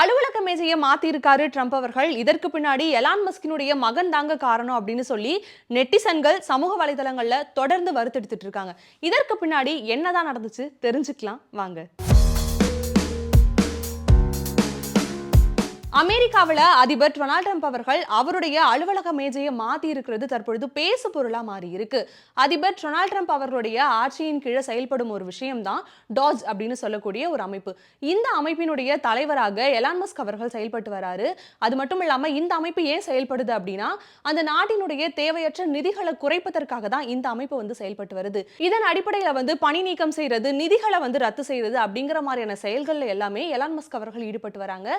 அலுவலக மேஜையை மாத்திருக்காரு ட்ரம்ப் அவர்கள். இதற்கு பின்னாடி எலான் மஸ்கினுடைய மகன் தாங்க காரணம் அப்படின்னு சொல்லி நெட்டிசன்கள் சமூக வலைதளங்களில் தொடர்ந்து வருத்தெடுத்துட்டு இருக்காங்க. இதற்கு பின்னாடி என்னதான் நடந்துச்சு தெரிஞ்சுக்கலாம். வாங்க. அமெரிக்காவில் அதிபர் டொனால்ட் ட்ரம்ப் அவர்கள் அவருடைய அலுவலக மேஜையை மாற்றி இருக்கிறது தற்பொழுது பேசு பொருளாக மாறி இருக்கு அதிபர் டொனால்ட் ட்ரம்ப் அவர்களுடைய ஆட்சியின் கீழே செயல்படும் ஒரு விஷயம் தான் டாஜ் அப்படின்னு சொல்லக்கூடிய ஒரு அமைப்பு. இந்த அமைப்பினுடைய தலைவராக எலான் மஸ்க் அவர்கள் செயல்பட்டு வராரு. அது மட்டும் இல்லாமல் இந்த அமைப்பு ஏன் செயல்படுது அப்படின்னா அந்த நாட்டினுடைய தேவையற்ற நிதிகளை குறைப்பதற்காக தான் இந்த அமைப்பு வந்து செயல்பட்டு வருது. இதன் அடிப்படையில் வந்து பணி நீக்கம் செய்யறது நிதிகளை வந்து ரத்து செய்யறது அப்படிங்கிற மாதிரியான செயல்களில் எல்லாமே எலான் மஸ்க் அவர்கள் ஈடுபட்டு வராங்க.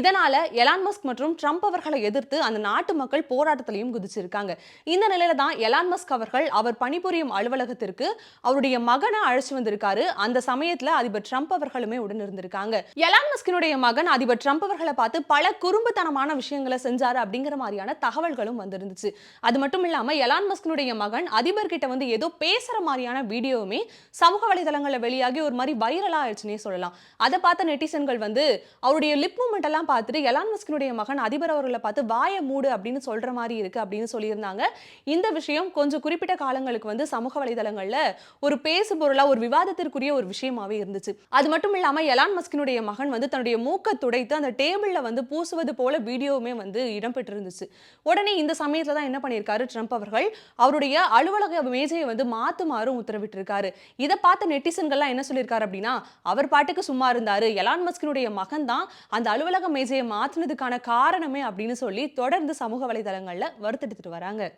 இதனால எலான் மஸ்க் மற்றும் ட்ரம்ப் அவர்களை எதிர்த்து அந்த நாட்டு மக்கள் போராட்டத்திலையும் குதிச்சிருக்காங்க. இந்த நிலையில தான் எலான் மஸ்க் அவர்கள் அவர் பணிபுரியும் அலுவலகத்திற்கு அவருடைய மகனை அழைச்சு வந்திருக்காரு. அந்த சமயத்துல அதிபர் ட்ரம்ப் அவர்களுமே உடன் இருந்திருக்காங்க. எலான் மஸ்கினுடைய மகன் அதிபர் ட்ரம்ப் அவர்களை பார்த்து பல குறும்புத்தனமான விஷயங்களை செஞ்சாரு அப்படிங்கிற மாதிரியான தகவல்களும் வந்திருந்துச்சு. அது மட்டும் இல்லாம எலான் மஸ்கினுடைய மகன் அதிபர் கிட்ட வந்து ஏதோ பேசுற மாதிரியான வீடியோவுமே சமூக வலைதளங்களில் வெளியாகி ஒரு மாதிரி வைரலா ஆயிடுச்சுன்னே சொல்லலாம். அதை பார்த்த நெட்டிசன்கள் வந்து அவருடைய லிப் மூமெண்ட் எல்லாம் பார்த்துட்டு எலான் மஸ்கினுடைய மகன் அதிபர் அவர்களை பார்த்து வாய மூடு அப்படின்னு சொல்ற மாதிரி இருக்கு அப்படின்னு சொல்லியிருந்தாங்க. இந்த விஷயம் கொஞ்சம் குறிப்பிட்ட காலங்களுக்கு வந்து சமூக வலைதளங்கள்ல ஒரு பேசு பொருளா ஒரு விவாதத்திற்குரிய ஒரு விஷயமாவே இருந்துச்சு. அது மட்டும் இல்லாம எலான் மஸ்கினுடைய மகன் வந்து தன்னுடைய மூக்கை துடைத்து அந்த டேபிள்ல வந்து பூசுவது போல வீடியோவுமே வந்து இடம்பெற்றிருந்துச்சு. உடனே இந்த சமயத்துல தான் என்ன பண்ணியிருக்காரு ட்ரம்ப் அவர்கள்? அவருடைய அலுவலக மேஜையை வந்து மாத்துமாறும் உத்தரவிட்டிருக்காரு. இதை பார்த்த நெட்டிசன்கள்லாம் என்ன சொல்லியிருக்காரு அப்படின்னா அவர் பாட்டுக்கு சும்மா இருந்தாரு. எலான் மஸ்கினுடைய மகன் தான் அந்த அலுவலக மேஜையை மாற்றினதுக்கான காரணமே அப்படின்னு சொல்லி தொடர்ந்து சமூக வலைதளங்கள்ல வருத்தெடுத்துட்டு வராங்க.